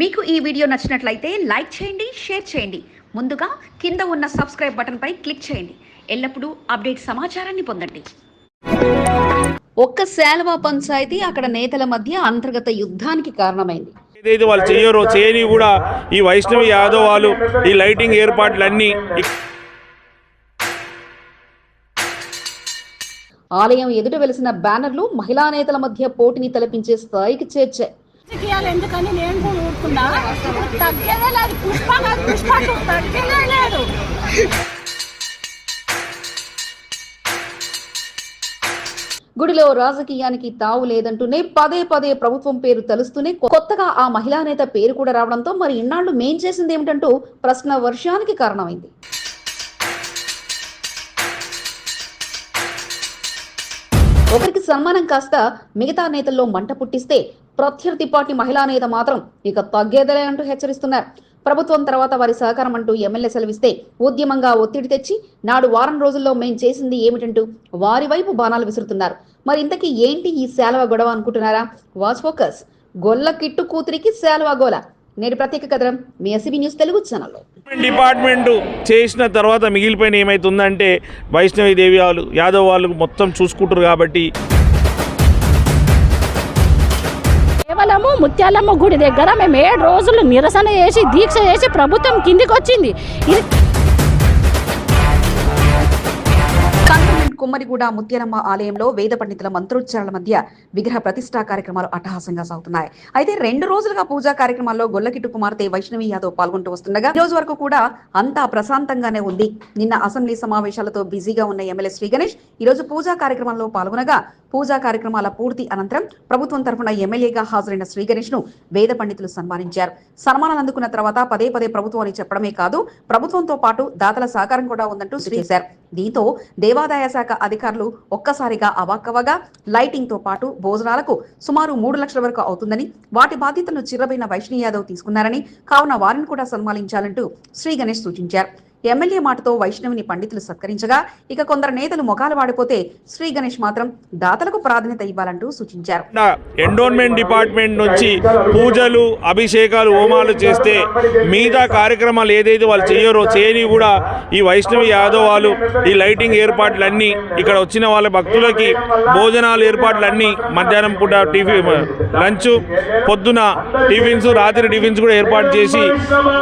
మీకు ఈ వీడియో నచ్చినట్లయితే లైక్ చేయండి షేర్ చేయండి. ముందుగా కింద ఉన్న సబ్స్క్రైబ్ బటన్పై క్లిక్ చేయండి. ఎల్లప్పుడూ అప్డేట్ సమాచారాన్ని పొందండి. ఒక్క శాలవా పంచాయతీ అక్కడ నేతల మధ్య అంతర్గత యుద్ధానికి కారణమైంది. ఏదైతే వాళ్ళు చెయ్యరో చేయని కూడా ఈ వైష్ణవి యాదవ్ వాళ్ళు ఈ లైటింగ్ ఏర్పాట్లన్నీ ఆలయం ఎదుట వెలిసిన బ్యానర్లు మహిళా నేతల మధ్య పోటీని తలపించే స్థాయికి చేర్చాయి. రాజకీయాలు ఎందుకని నేను కూడా ఊరుకున్నా. తగ్గేదే లేదు. పుష్ప కాదు పుష్ప తగ్గేదే లేదు. గుడిలో రాజకీయానికి తావు లేదంటూనే పదే పదే ప్రభుత్వం పేరు తలుస్తూనే కొత్తగా ఆ మహిళా నేత పేరు కూడా రావడంతో మరి ఇన్నాళ్ళు మేం చేసింది ఏమిటంటూ ప్రశ్న వర్షానికి కారణమైంది. సన్మానం కాస్త మిగతా నేతల్లో మంట పుట్టిస్తే ప్రత్యర్థి పార్టీ మహిళా నేత మాత్రం ఇక తగ్గేదలే అంటూ హెచ్చరిస్తున్నారు. ప్రభుత్వం తర్వాత వారి సహకారం అంటూ ఎమ్మెల్యే సెలవిస్తే ఉద్యమంగా ఒత్తిడి తెచ్చి నాడు వారం రోజుల్లో మేం చేసింది ఏమిటంటూ వారి వైపు బాణాలు విసురుతున్నారు. మరి ఇంతకీ ఏంటి ఈ శాలవ గొడవ అనుకుంటున్నారా? వాచ్ ఫోకస్ గొల్ల కిట్టు కూతురికి శాలవ గోల. నేటి ప్రత్యేక కథనం మీ ఎస్బీ న్యూస్ తెలుగు ఛానల్లో. డిపార్ట్మెంట్ చేసిన తర్వాత మిగిలిపోయిన ఏమైతుందంటే వైష్ణవి దేవి వాళ్ళు యాదవ్ వాళ్ళు మొత్తం చూసుకుంటారు కాబట్టి. కేవలము ముత్యాలమ్మ గుడి దగ్గర మేము ఏడు రోజులు నిరసన చేసి దీక్ష చేసి ప్రభుత్వం కిందికి వచ్చింది కుమ్మరిగూడ ముత్యాలమ్మ ఆలయంలో వేద పండితుల మంత్రోచ్చారణ మధ్య విగ్రహ ప్రతిష్టా కార్యక్రమాలు అట్టహాసంగా సాగుతున్నాయి. అయితే రెండు రోజులుగా పూజా కార్యక్రమాల్లో గొల్లకిట్టు కుమార్తె వైష్ణవి యాదవ్ పాల్గొంటూ వస్తుండగా ఈ రోజు వరకు కూడా అంతా ప్రశాంతంగానే ఉంది. నిన్న అసెంబ్లీ సమావేశాలతో బిజీగా ఉన్న ఎమ్మెల్యే శ్రీ గణేష్ ఈ రోజు పూజా కార్యక్రమంలో పాల్గొనగా పూజా కార్యక్రమాల పూర్తి అనంతరం ప్రభుత్వం తరఫున ఎమ్మెల్యేగా హాజరైన శ్రీగణేష్ను వేద పండితులు సన్మానించారు. సన్మానాలు అందుకున్న తర్వాత పదే పదే ప్రభుత్వం అని చెప్పడమే కాదు ప్రభుత్వంతో పాటు దాతల సహకారం కూడా ఉందంటూ శ్రీ చేశారు దీంతో దేవాదాయ శాఖ అధికారులు ఒక్కసారిగా అవాక్కవగా లైటింగ్తో పాటు భోజనాలకు సుమారు మూడు లక్షల వరకు అవుతుందని వాటి బాధ్యతను చిర్రబైన వైష్ణవి యాదవ్ తీసుకున్నారని కావున వారిని కూడా సన్మానించాలంటూ శ్రీ గణేష్ సూచించారు. ఎమ్మెల్యే మాటతో వైష్ణవిని పండితులు సత్కరించగా ఇక కొందరు నేతలు మొఖాలు వాడిపోతే శ్రీ గణేష్ మాత్రం దాతలకు ప్రాధాన్యత ఇవ్వాలంటూ సూచించారు. ఎండోన్మెంట్ డిపార్ట్మెంట్ నుంచి పూజలు అభిషేకాలు హోమాలు చేస్తే మిగతా కార్యక్రమాలు ఏదైతే వాళ్ళు చెయ్యరో చేయని కూడా ఈ వైష్ణవి యాదవ్ వాళ్ళు ఈ లైటింగ్ ఏర్పాట్లన్నీ ఇక్కడ వచ్చిన వాళ్ళ భక్తులకి భోజనాలు ఏర్పాట్లన్నీ మధ్యాహ్నం పూట టిఫిన్ లంచ్ పొద్దున టిఫిన్స్ రాత్రి టిఫిన్స్ కూడా ఏర్పాటు చేసి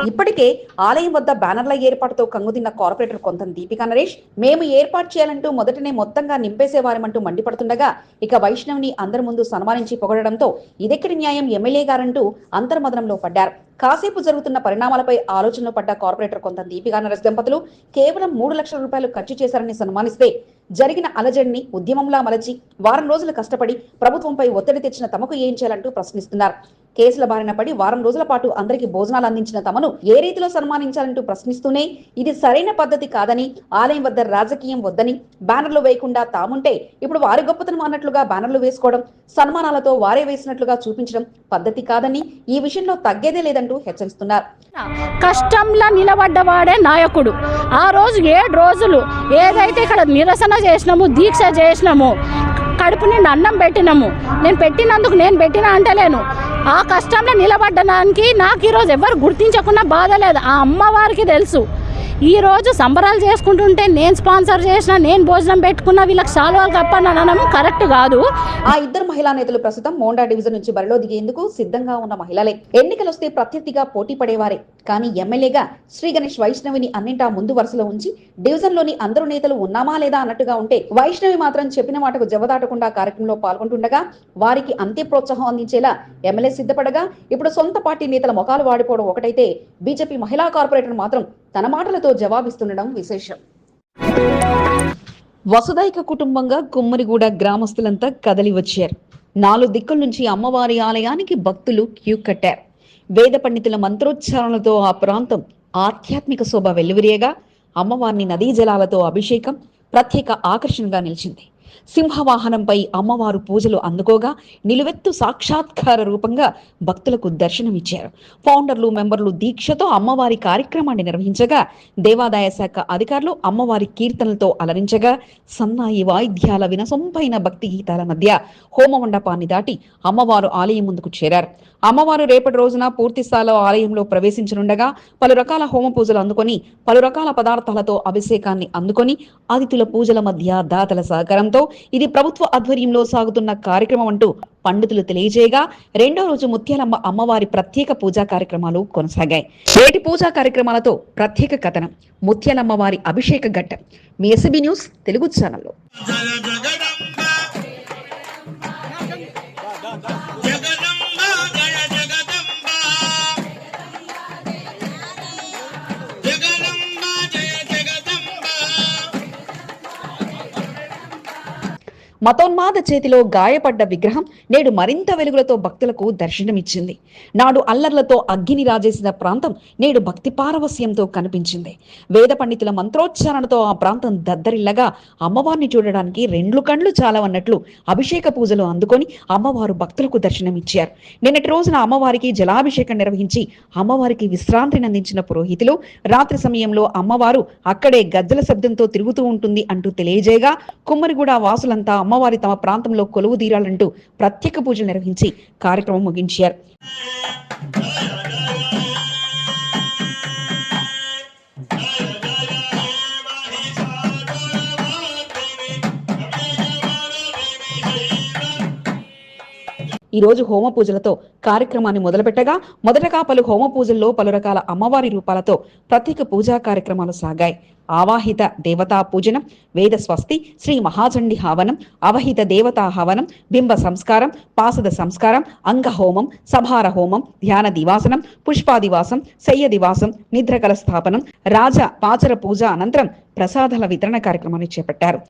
ఇప్పటికే ఆలయం వద్ద బ్యానర్ల ఏర్పాటుతో కంగుదిన్న కార్పొరేటర్ కొంత దీపికా నరేష్. మేము ఏర్పాటు చేయాలంటూ మొదటనే మొత్తంగా నింపేసేవారమంటూ మండిపడుతుండగా ఇక వైష్ణవ్ని అందరి ముందు సన్మానించి పొగడడంతో ఇదెక్కడి న్యాయం ఎమ్మెల్యే గారంటూ అంతర్మదనంలో పడ్డారు. కాసేపు జరుగుతున్న పరిణామాలపై ఆలోచనలో పడ్డ కార్పొరేటర్ కొంత దీపికా నరేష్ దంపతులు కేవలం మూడు లక్షల రూపాయలు ఖర్చు చేశారని సన్మానిస్తే జరిగిన అలజడిని ఉద్యమంలా మలచి వారం రోజులు కష్టపడి ప్రభుత్వంపై ఒత్తిడి తెచ్చిన తమకు ఏం చేయాలంటూ ప్రశ్నిస్తున్నారు. కేసుల బారిన పడి వారం రోజుల పాటు అందరికీ భోజనాలు అందించిన తమను ఏ రీతిలో సన్మానించాలంటూ ప్రశ్నిస్తూనే ఇది సరైన పద్ధతి కాదని ఆలయం వద్ద రాజకీయం వద్దని బ్యానర్లు వేయకుండా తాముంటే ఇప్పుడు వారి గొప్పతనం అన్నట్లుగా బ్యానర్లు వేసుకోవడం సన్మానాలతో వారే వేసినట్లుగా చూపించడం పద్ధతి కాదని ఈ విషయంలో తగ్గేదే లేదంటూ హెచ్చరిస్తున్నారు. కష్టంలో నిలబడ్డవాడే నాయకుడు. ఆ రోజు ఏడు రోజులు ఏదైతే ఇక్కడ నిరసన చేసినాము దీక్ష చేసినాము కడుపు నిండి అన్నం పెట్టినాము. నేను పెట్టినందుకు నేను పెట్టినా అంటలేను ఆ కష్టంలో నిలబడ్డడానికి నాకు ఈరోజు ఎవరు గుర్తించకుండా బాధ లేదు. ఆ అమ్మవారికి తెలుసు. ఈ రోజు సంబరాలు చేసుకుంటుంటే నేను స్పాన్సర్ చేసిన నేను భోజనం పెట్టుకున్న వీళ్ళకి సాల్వాలు కప్పని కరెక్ట్ కాదు. ఆ ఇద్దరు మహిళా నేతలు ప్రస్తుతం మోండా డివిజన్ నుంచి బరిలో దిగేందుకు సిద్ధంగా ఉన్న మహిళలే. ఎన్నికలు వస్తే ప్రత్యర్థిగా పోటీ పడేవారే. కానీ ఎమ్మెల్యేగా శ్రీ గణేష్ వైష్ణవిని అన్నింటా ముందు వరుసలో ఉంచి డివిజన్లోని అందరు నేతలు ఉన్నామా లేదా అన్నట్టుగా ఉంటే వైష్ణవి మాత్రం చెప్పిన మాటకు జవదాటకుండా కార్యక్రమంలో పాల్గొంటుండగా వారికి అంతే ప్రోత్సాహం అందించేలా ఎమ్మెల్యే సిద్ధపడగా ఇప్పుడు సొంత పార్టీ నేతల ముఖాలు వాడిపోవడం ఒకటైతే బీజేపీ మహిళా కార్పొరేటర్ మాత్రం తన మాటలతో జవాబిస్తుండడం విశేషం. వసుదైక కుటుంబంగా కుమ్మరిగూడ గ్రామస్తులంతా కదలి వచ్చారు. నాలుగు దిక్కుల నుంచి అమ్మవారి ఆలయానికి భక్తులు క్యూ కట్టారు. వేద పండితుల మంత్రోచ్చారణలతో ఆ ప్రాంతం ఆధ్యాత్మిక శోభ వెల్లువిరియగా అమ్మవారిని నదీ జలాలతో అభిషేకం ప్రత్యేక ఆకర్షణగా నిలిచింది. సింహవాహనంపై అమ్మవారు పూజలు అందుకోగా నిలువెత్తు సాక్షాత్కార రూపంగా భక్తులకు దర్శనమిచ్చారు. ఫౌండర్లు మెంబర్లు దీక్షతో అమ్మవారి కార్యక్రమాన్ని నిర్వహించగా దేవాదాయ శాఖ అధికారులు అమ్మవారి కీర్తనలతో అలరించగా సన్నాయి వాయిద్యాల వినసొంపైన భక్తి గీతాల మధ్య హోమ మండపాన్ని దాటి అమ్మవారు ఆలయం ముందుకు చేరారు. అమ్మవారు రేపటి రోజున పూర్తి స్థాయిలో ఆలయంలో ప్రవేశించనుండగా పలు రకాల హోమ పూజలు అందుకొని పలు రకాల పదార్థాలతో అభిషేకాన్ని అందుకొని అతిథుల పూజల మధ్య దాతల సహకారంతో ఇది ప్రభుత్వ ఆధ్వర్యంలో సాగుతున్న కార్యక్రమం అంటూ పండితులు తెలియజేయగా రెండో రోజు ముత్యాలమ్మ అమ్మవారి ప్రత్యేక పూజా కార్యక్రమాలు కొనసాగాయి. నేటి పూజా కార్యక్రమాలతో ప్రత్యేక కథనం ముత్యాలమ్మ వారి అభిషేక ఘట్టం. మీ ఎస్బీ న్యూస్ తెలుగు ఛానల్లో. మతోన్మాద చేతిలో గాయపడ్డ విగ్రహం నేడు మరింత వెలుగులతో భక్తులకు దర్శనమిచ్చింది. నాడు అల్లర్లతో అగ్గిని రాజేసిన ప్రాంతం నేడు భక్తి పారవస్యంతో కనిపించింది. వేద పండితుల మంత్రోచ్చారణతో ఆ ప్రాంతం దద్దరిల్లగా అమ్మవారిని చూడడానికి రెండు కండ్లు చాలవన్నట్లు అభిషేక పూజలు అందుకొని అమ్మవారు భక్తులకు దర్శనమిచ్చారు. నిన్నటి రోజున అమ్మవారికి జలాభిషేకం నిర్వహించి అమ్మవారికి విశ్రాంతిని అందించిన పురోహితులు రాత్రి సమయంలో అమ్మవారు అక్కడే గద్దెల శబ్దంతో తిరుగుతూ ఉంటుంది అంటూ తెలియజేయగా కుమ్మరిగూడ వాసులంతా అమ్మవారి తమ ప్రాంతంలో కొలువు తీరాలంటూ ప్రత్యేక పూజలు నిర్వహించి కార్యక్రమం ముగించారు. ఈ రోజు హోమ పూజలతో కార్యక్రమాన్ని మొదలుపెట్టగా మొదటగా పలు హోమ పూజల్లో పలు రకాల అమ్మవారి రూపాలతో ప్రత్యేక పూజా కార్యక్రమాలు సాగాయి. ఆవాహిత దేవతా పూజనం వేద స్వస్తి శ్రీ మహాచండి హావనం అవహిత దేవతా హవనం బింబ సంస్కారం పాసద సంస్కారం అంగహోమం సభార హోమం ధ్యాన దివాసనం పుష్పాదివాసం శయ్య దివాసం నిద్రకల స్థాపనం రాజ పాచర పూజ అనంతరం ప్రసాదాల వితరణ కార్యక్రమాన్ని చేపట్టారు.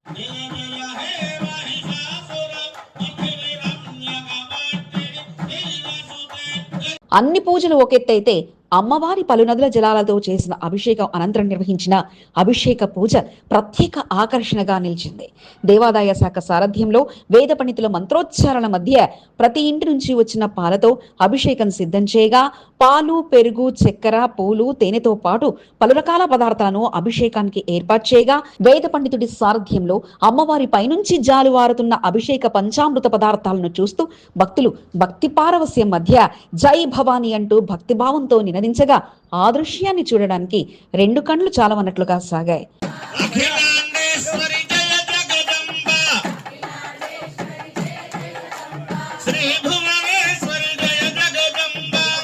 అన్ని పూజలు ఒకెత్తైతే అమ్మవారి పలు నదుల జలాలతో చేసిన అభిషేకం అనంతరం నిర్వహించిన అభిషేక పూజ ప్రత్యేక ఆకర్షణగా నిలిచింది. దేవాదాయ శాఖ సారథ్యంలో వేద పండితుల మంత్రోచ్చారణ మధ్య ప్రతి ఇంటి నుంచి వచ్చిన పాలతో అభిషేకం సిద్ధం చేయగా పాలు పెరుగు చక్కెర పూలు తేనెతో పాటు పలు రకాల పదార్థాలను అభిషేకానికి ఏర్పాటు చేయగా వేద పండితుడి సారథ్యంలో అమ్మవారి పైనుంచి జాలువారుతున్న అభిషేక పంచామృత పదార్థాలను చూస్తూ భక్తులు భక్తి పారవస్యం మధ్య జై భవాని అంటూ భక్తిభావంతో నినదించగా ఆ దృశ్యాన్ని చూడడానికి రెండు కండ్లు చాలవన్నట్లుగా సాగాయి.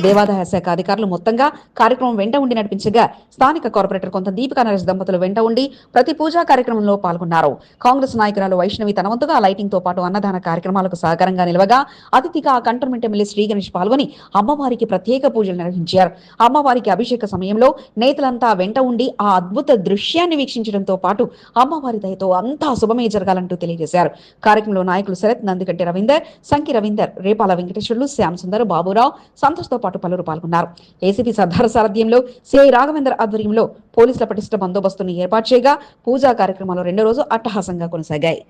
దేవాదాయ శాఖ అధికారులు మొత్తంగా కార్యక్రమం వెంట ఉండి నడిపించగా స్థానిక కార్పొరేటర్ కొంత దీపికా నరేష్ దంపతులు వెంట ఉండి ప్రతి పూజా కార్యక్రమంలో పాల్గొన్నారు. కాంగ్రెస్ నాయకురాలు వైష్ణవి తన వంతుగా లైటింగ్తో పాటు అన్నదాన కార్యక్రమాలకు సహకారంగా నిలవగా అతిథిగా కంటోన్మెంట్ ఎమ్మెల్యే శ్రీ గణేష్ పాల్గొని అమ్మవారికి ప్రత్యేక పూజలు నిర్వహించారు. అమ్మవారికి అభిషేక సమయంలో నేతలంతా వెంట ఉండి ఆ అద్భుత దృశ్యాన్ని వీక్షించడంతో పాటు అమ్మవారి దయతో అంతా శుభమే జరగాలంటూ తెలియజేశారు. కార్యక్రమంలో నాయకులు శరత్ నందికంటి రవీందర్ సంకి రవీందర్ రేపాల వెంకటేశ్వర్లు శ్యామ్ సుందర్ బాబురావు సంతోష్తో పాటు పాటు పలువురు పాల్గొన్నారు. ఏసీపీ సర్దార్ సారథ్యంలో సిఐ రాఘవేందర్ ఆధ్వర్యంలో పోలీసుల పటిష్ట బందోబస్తును ఏర్పాటు చేయగా పూజా కార్యక్రమాలు రెండో రోజు అట్టహాసంగా కొనసాగాయి.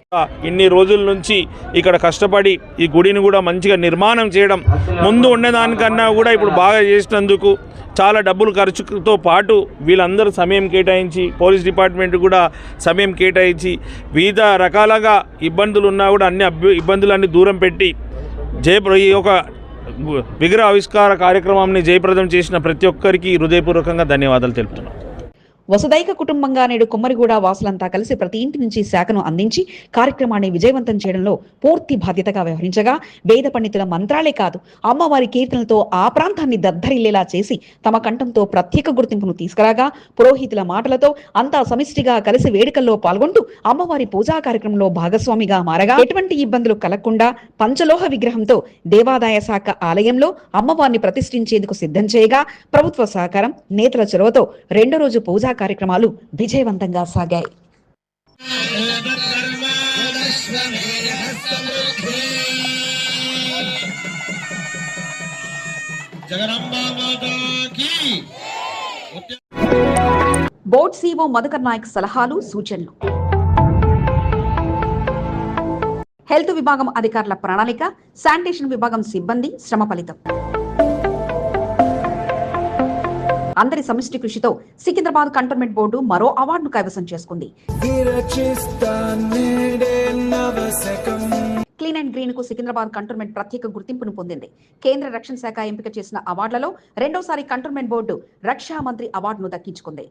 ఇన్ని రోజుల నుంచి ఇక్కడ కష్టపడి ఈ గుడిని కూడా మంచిగా నిర్మాణం చేయడం ముందు ఉండేదానికన్నా కూడా ఇప్పుడు బాగా చేసినందుకు చాలా డబ్బులు ఖర్చుతో పాటు వీళ్ళందరూ సమయం కేటాయించి పోలీస్ డిపార్ట్మెంట్ కూడా సమయం కేటాయించి వివిధ రకాలుగా ఇబ్బందులు ఉన్నా కూడా అన్ని అభ్యు ఇబ్బందులన్నీ దూరం పెట్టి జయప్ర ఈ యొక్క విగ్రహ ఆవిష్కార కార్యక్రమాన్ని జయప్రదం చేసిన ప్రతి ఒక్కరికి హృదయపూర్వకంగా ధన్యవాదాలు తెలుపుతున్నాను వసుదైక కుటుంబంగా నేడు కుమ్మరిగూడ వాసులంతా కలిసి ప్రతి ఇంటి నుంచి శాఖను అందించి కార్యక్రమాన్ని విజయవంతం చేయడంలో పూర్తి బాధ్యతగా వ్యవహరించగా వేద పండితుల మంత్రాలే కాదు అమ్మవారి కీర్తనలతో ఆ ప్రాంతాన్ని దద్దరిల్లేలా చేసి తమ కంఠంతో ప్రత్యేక గుర్తింపును తీసుకురాగా పురోహితుల మాటలతో అంతా సమిష్టిగా కలిసి వేడుకల్లో పాల్గొంటూ అమ్మవారి పూజా కార్యక్రమంలో భాగస్వామిగా మారగా ఎటువంటి ఇబ్బందులు కలగకుండా పంచలోహ విగ్రహంతో దేవాదాయ శాఖ ఆలయంలో అమ్మవారిని ప్రతిష్ఠించేందుకు సిద్ధం చేయగా ప్రభుత్వ సహకారం నేతల చొరవతో రెండో రోజు పూజా కార్యక్రమాలు విజయవంతంగా సాగాయి. జగదంబా బోర్డ్ సీఓ మధుకర్ నాయక్ సలహాలు సూచనలు. హెల్త్ విభాగం అధికారుల ప్రణాళిక శానిటేషన్ విభాగం సిబ్బంది శ్రమ ఫలితం. అందరి సమిష్టి కృషితో సికింద్రాబాద్ కంటోన్మెంట్ బోర్డు మరో అవార్డును కైవసం చేసుకుంది. క్లీన్ అండ్ గ్రీన్కు సికింద్రాబాద్ కంటోన్మెంట్ ప్రత్యేక గుర్తింపును పొందింది. కేంద్ర రక్షణ శాఖ ఎంపిక చేసిన అవార్డులలో రెండోసారి కంటోన్మెంట్ బోర్డు రక్షా మంత్రి అవార్డును దక్కించుకుంది.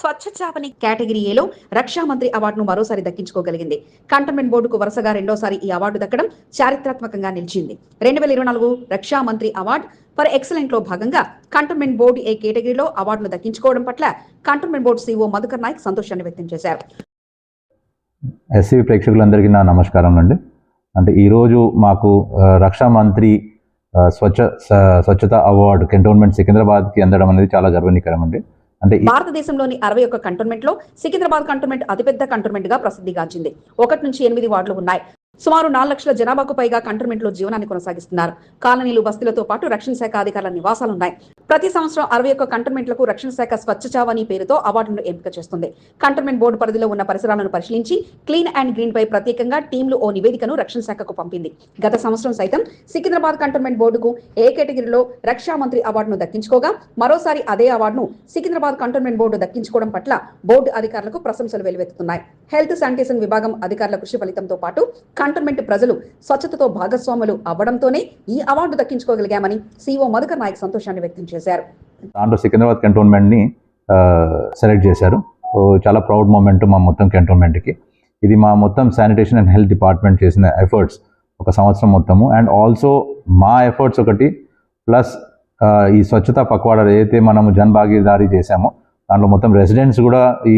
స్వచ్ఛ చాపని కేటగిరీ ఏలో రక్షా మంత్రి అవార్డును మరోసారి దక్కించుకోగలిగింది. కంటోన్మెంట్ బోర్డుకు వరుసగా రెండోసారి ఈ అవార్డు దక్కడం చారిత్రాత్మకంగా నిలిచింది. రెండు వేల ఇరవై నాలుగు రక్షా మంత్రి అవార్డు ఫర్ ఎక్సలెంట్లో భాగంగా కంటోన్మెంట్ బోర్డు ఏ కేటగిరీలో అవార్డును దక్కించుకోవడం పట్ల cantonment board CO Madhukar Nayak సంతోషాన్ని వ్యక్తం చేశారు. ఎస్సీవి ప్రేక్షకులందరికీ నా నమస్కారం అండి. అంటే ఈరోజు మాకు రక్షా మంత్రి స్వచ్ఛ స- స్వచ్ఛత అవార్డు కంటోన్మెంట్ సికింద్రాబాద్కి అందడం అనేది చాలా గర్వనీకరం అండి. అంటే భారతదేశంలోని అరవై ఒక్క కంటోన్మెంట్లో సికింద్రాబాద్ కంటోన్మెంట్ అతిపెద్ద కంటోన్మెంట్గా ప్రసిద్ధిగాంచింది. ఒకటి నుంచి ఎనిమిది వార్డులు ఉన్నాయి. సుమారు నాలుగు లక్షల జనాభాకు పైగా కంటోన్మెంట్లో జీవనాన్ని కొనసాగిస్తున్నారు. కాలనీలు బస్తీలతో పాటు రక్షణ శాఖ అధికారుల నివాసాలు ఉన్నాయి ప్రతి సంవత్సరం అరవై ఒక్క కంటోన్మెంట్లకు రక్షణ శాఖ స్వచ్ఛ చావని పేరుతో అవార్డును ఎంపిక చేస్తుంది. కంటోన్మెంట్ బోర్డు పరిధిలో ఉన్న పరిసరాలను పరిశీలించి క్లీన్ అండ్ గ్రీన్ పై ప్రత్యేకంగా టీంలు ఓ నివేదికను రక్షణ శాఖకు పంపింది. గత సంవత్సరం సైతం సికింద్రాబాద్ కంటోన్మెంట్ బోర్డుకు ఏ కేటగిరీలో రక్షా మంత్రి అవార్డును దక్కించుకోగా మరోసారి అదే అవార్డును సికింద్రాబాద్ కంటోన్మెంట్ బోర్డు దక్కించుకోవడం పట్ల బోర్డు అధికారులకు ప్రశంసలు వెలువెత్తుతున్నాయి. హెల్త్ శానిటేషన్ విభాగం అధికారుల కృషి ఫలితంతో పాటు కంటోన్మెంట్ ప్రజలు స్వచ్ఛతతో భాగస్వాములు అవ్వడంతోనే ఈ అవార్డు దక్కించుకోగలిగామని సీఓ మధుకర్ నాయక్ సంతోషాన్ని వ్యక్తం చేశారు. దాంట్లో సికింద్రాబాద్ కంటోన్మెంట్ని సెలెక్ట్ చేశారు. చాలా ప్రౌడ్ మూమెంట్ మా మొత్తం కంటోన్మెంట్కి. ఇది మా మొత్తం శానిటేషన్ అండ్ హెల్త్ డిపార్ట్మెంట్ చేసిన ఎఫర్ట్స్ ఒక సంవత్సరం మొత్తము. అండ్ ఆల్సో మా ఎఫర్ట్స్ ఒకటి ప్లస్ ఈ స్వచ్ఛత పక్వాడ ఏదైతే మనము జన్ భాగీదారీ చేశామో దాంట్లో మొత్తం రెసిడెంట్స్ కూడా ఈ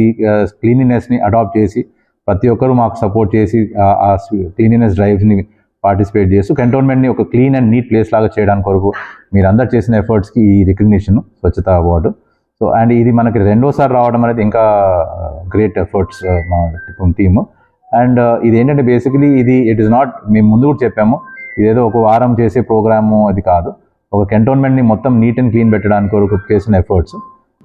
క్లీనినెస్ని అడాప్ట్ చేసి ప్రతి ఒక్కరూ మాకు సపోర్ట్ చేసి ఆ- క్లీనినెస్ డ్రైవ్స్ని పార్టిసిపేట్ చేస్తూ కంటోన్మెంట్ని ఒక క్లీన్ అండ్ నీట్ ప్లేస్ లాగా చేయడానికి కొరకు మీరందరు చేసిన ఎఫర్ట్స్కి ఈ రికగ్నిషన్ స్వచ్ఛత అవార్డు. సో అండ్ ఇది మనకి రెండోసారి రావడం అనేది ఇంకా గ్రేట్ ఎఫర్ట్స్ మా టీమ్ అండ్ ఇది ఏంటంటే బేసికలీ ఇది ఇట్ ఇస్ నాట్ మేము ముందు కూడా చెప్పాము ఇదేదో ఒక వారం చేసే ప్రోగ్రాము అది కాదు. ఒక కంటోన్మెంట్ని మొత్తం నీట్ అండ్ క్లీన్ పెట్టడానికి కొరకు చేసిన ఎఫర్ట్స్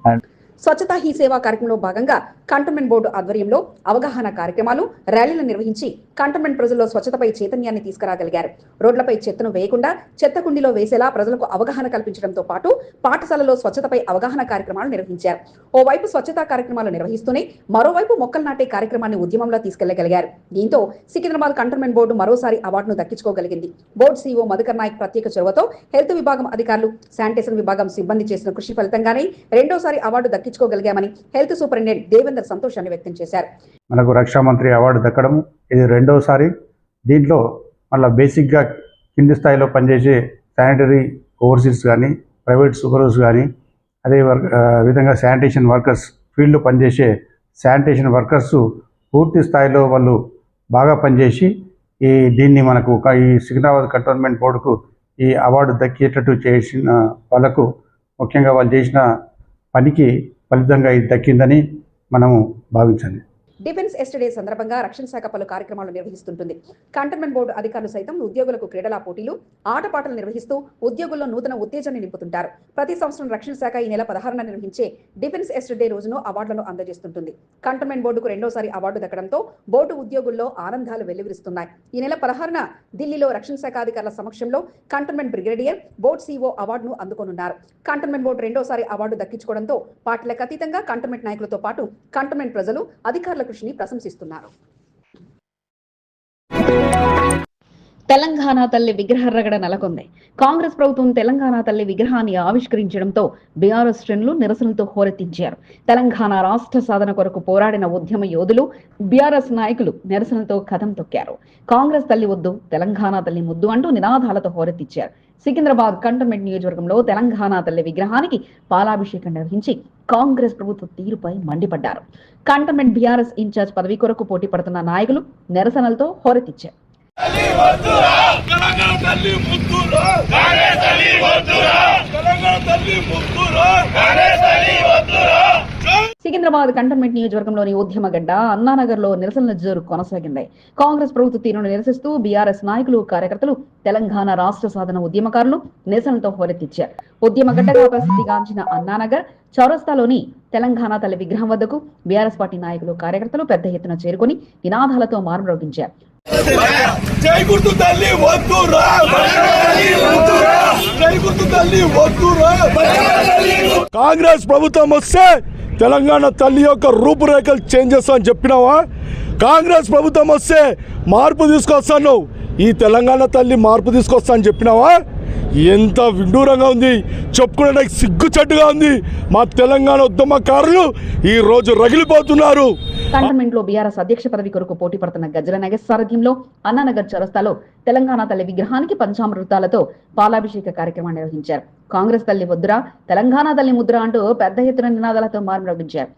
అండ్ స్వచ్ఛతా హీ సేవా కార్యక్రమంలో భాగంగా కంటోన్మెంట్ బోర్డు ఆధ్వర్యంలో అవగాహన కార్యక్రమాలు ర్యాలీలు నిర్వహించి కంటోన్మెంట్ ప్రజల్లో స్వచ్ఛతపై చైతన్యాన్ని తీసుకురాగలిగారు. రోడ్లపై చెత్తను వేయకుండా చెత్త కుండీలో వేసేలా ప్రజలకు అవగాహన కల్పించడంతో పాటు పాఠశాలలో స్వచ్ఛతపై అవగాహన కార్యక్రమాలు నిర్వహించారు. ఓవైపు స్వచ్ఛతా కార్యక్రమాలు నిర్వహిస్తూనే మరోవైపు మొక్కలు నాటే కార్యక్రమాన్ని ఉద్యమంలో తీసుకెళ్ళగలిగారు. దీంతో సికింద్రాబాద్ కంటోన్మెంట్ బోర్డు మరోసారి అవార్డును దక్కించుకోగలిగింది. బోర్డు సీఈఓ మధుకర్ నాయక్ ప్రత్యేక చొరవతో హెల్త్ విభాగం అధికారులు శానిటేషన్ విభాగం సిబ్బంది చేసిన కృషి ఫలితంగానే రెండోసారి అవార్డు దక్కించుకోగలిగామని హెల్త్ సూపరింటెండెంట్ దేవేందర్ సంతోషాన్ని వ్యక్తం చేశారు. మనకు రక్షా మంత్రి అవార్డు దక్కడం ఇది రెండోసారి. దీంట్లో మళ్ళీ బేసిక్గా కింది స్థాయిలో పనిచేసే శానిటరీ ఓవర్సీస్ కానీ ప్రైవేట్ సూపర్వర్స్ కానీ అదే వర్క్ విధంగా శానిటేషన్ వర్కర్స్ ఫీల్డ్లో పనిచేసే శానిటేషన్ వర్కర్స్ పూర్తి స్థాయిలో వాళ్ళు బాగా పనిచేసి ఈ దీన్ని మనకు ఈ సికింద్రాబాద్ కంటోన్మెంట్ బోర్డుకు ఈ అవార్డు దక్కేటట్టు చేసిన వాళ్ళకు ముఖ్యంగా వాళ్ళు చేసిన పనికి ఫలితంగా ఇది దక్కిందని మనము భావించాలి. డిఫెన్స్ ఎస్టడే సందర్భంగా రక్షణ శాఖ పలు కార్యక్రమాలు నిర్వహిస్తుంటుంది. కంటోన్మెంట్ బోర్డు అధికారులు సైతం ఉద్యోగులకు క్రీడల పోటీలు ఆటపాటలు నిర్వహిస్తూ ఉద్యోగుల్లో నూతన ఉత్తేజాన్ని నింపుతుంటారు. ప్రతి సంవత్సరం రక్షణ శాఖ ఈ నెల పదహారున నిర్వహించే డిఫెన్స్ ఎస్టడే రోజును అవార్డులను అందజేస్తుంటుంది. కంటోన్మెంట్ బోర్డుకు రెండోసారి అవార్డు దక్కడంతో బోర్డు ఉద్యోగుల్లో ఆనందాలు వెల్లివిరుస్తున్నాయి. ఈ నెల పదహారున ఢిల్లీలో రక్షణ శాఖ అధికారుల సమక్షంలో కంటోన్మెంట్ బ్రిగేడియర్ బోర్డు సీఓ అవార్డును అందుకోనున్నారు. కంటోన్మెంట్ బోర్డు రెండోసారి అవార్డు దక్కించుకోవడంతో పార్టీలకు అతీతంగా కంటోన్మెంట్ నాయకులతో పాటు కంటోన్మెంట్ ప్రజలు అధికారులకు కృషిని ప్రశంసిస్తున్నారు. తెలంగాణ తల్లి విగ్రహ రగడ నెలకొంది. కాంగ్రెస్ ప్రభుత్వం తెలంగాణ తల్లి విగ్రహాన్ని ఆవిష్కరించడంతో బీఆర్ఎస్ శ్రేణులు నిరసనలతో హోరెత్తించారు. తెలంగాణ రాష్ట్ర సాధన కొరకు పోరాడిన ఉద్యమ యోధులు బీఆర్ఎస్ నాయకులు నిరసనలతో కథం తొక్కారు. కాంగ్రెస్ తల్లి వద్దు తెలంగాణ తల్లి ముద్దు అంటూ నినాదాలతో హోరెత్తించారు. సికింద్రాబాద్ కంటోన్మెంట్ నియోజకవర్గంలో తెలంగాణ తల్లి విగ్రహానికి పాలాభిషేకం నిర్వహించి కాంగ్రెస్ ప్రభుత్వ తీరుపై మండిపడ్డారు. కంటోన్మెంట్ బీఆర్ఎస్ ఇన్ఛార్జ్ పదవి కొరకు పోటీ పడుతున్న నాయకులు నిరసనలతో హోరెత్తిచ్చారు. తల్లి సికింద్రాబాద్ కంటోన్మెంట్ నియోజకవర్గంలోని ఉద్యమగడ్డ అన్నానగర్లో నిరసనల జోరు కొనసాగింది. కాంగ్రెస్ ప్రభుత్వ తీరును నిరసిస్తూ బీఆర్ఎస్ నాయకులు కార్యకర్తలు తెలంగాణ రాష్ట్ర సాధన ఉద్యమకారులు నిరసనలతో హోరెత్తిచ్చారు. ఉద్యమగడ్డగా ప్రసిద్ధిగాంచిన అన్నానగర్ చౌరస్తాలోని తెలంగాణ తల్లి విగ్రహం వద్దకు బీఆర్ఎస్ పార్టీ నాయకులు కార్యకర్తలు పెద్ద ఎత్తున చేరుకుని నినాదాలతో మారుమ్రోగించారు. జై గుర్తు తల్లి వద్దురా కాంగ్రెస్ ప్రభుత్వం వస్తే తెలంగాణ తల్లి యొక్క రూపురేఖలు చేంజ్ చేస్తా చెప్పినావా? కాంగ్రెస్ ప్రభుత్వం వస్తే మార్పు తీసుకొస్తాను ఈ తెలంగాణ తల్లి మార్పు తీసుకొస్తా అని చెప్పినావా? ఎంత విడ్డూరంగా ఉంది. చెప్పుకోవడానికి సిగ్గుచెట్టుగా ఉంది. మా తెలంగాణ ఉద్యమకారులు ఈ రోజు రగిలిపోతున్నారు. కంటోన్మెంట్లో బీఆర్ఎస్ అధ్యక్ష పదవి కొరకు పోటీ పడుతున్న గజ్జల నగర్ సారథ్యంలో అన్నానగర్ చరస్తాలో తెలంగాణ తల్లి విగ్రహానికి పంచామృతాలతో పాలాభిషేక కార్యక్రమాన్ని నిర్వహించారు. కాంగ్రెస్ తల్లి ముద్ర తెలంగాణ తల్లి ముద్ర అంటూ పెద్ద ఎత్తున నినాదాలతో మారుమ్రోగించారు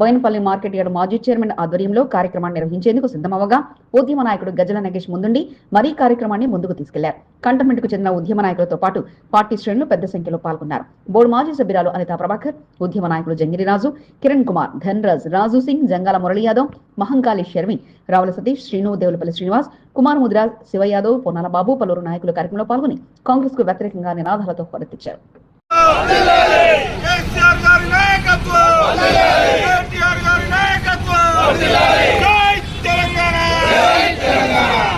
బోయినపల్లి మార్కెట్ యార్డ్ మాజీ చైర్మన్ ఆధ్వర్యంలో కార్యక్రమాన్ని నిర్వహించేందుకు సిద్ధమవగా ఉద్యమ నాయకుడు గజల నగేష్ ముందుండి మరీ కార్యక్రమాన్ని ముందుకు తీసుకెళ్ళారు. కంటోన్మెంట్కు చెందిన ఉద్యమ నాయకులతో పాటు పార్టీ శ్రేణులు పెద్ద సంఖ్యలో పాల్గొన్నారు. బోర్డు మాజీ సభ్యురాలు అనితా ప్రభాకర్ ఉద్యమ నాయకులు జంగిరిరాజు కిరణ్ కుమార్ ధన్రాజ్ రాజు సింగ్ జంగాల మురళి యాదవ్ మహంకాళి శర్మి రావుల సతీష్ శ్రీను దేవులపల్లి శ్రీనివాస్ కుమార్ ముదిరాజ్ శివ యాదవ్ పొన్నాల బాబు పలువురు నాయకులు కార్యక్రమంలో పాల్గొని కాంగ్రెస్కు వ్యతిరేకంగా నినాదాలతో హోరెత్తించారు కేసీఆర్ గారి నాయకత్వం కేటీఆర్ గారి నాయకత్వం జై తెలంగాణ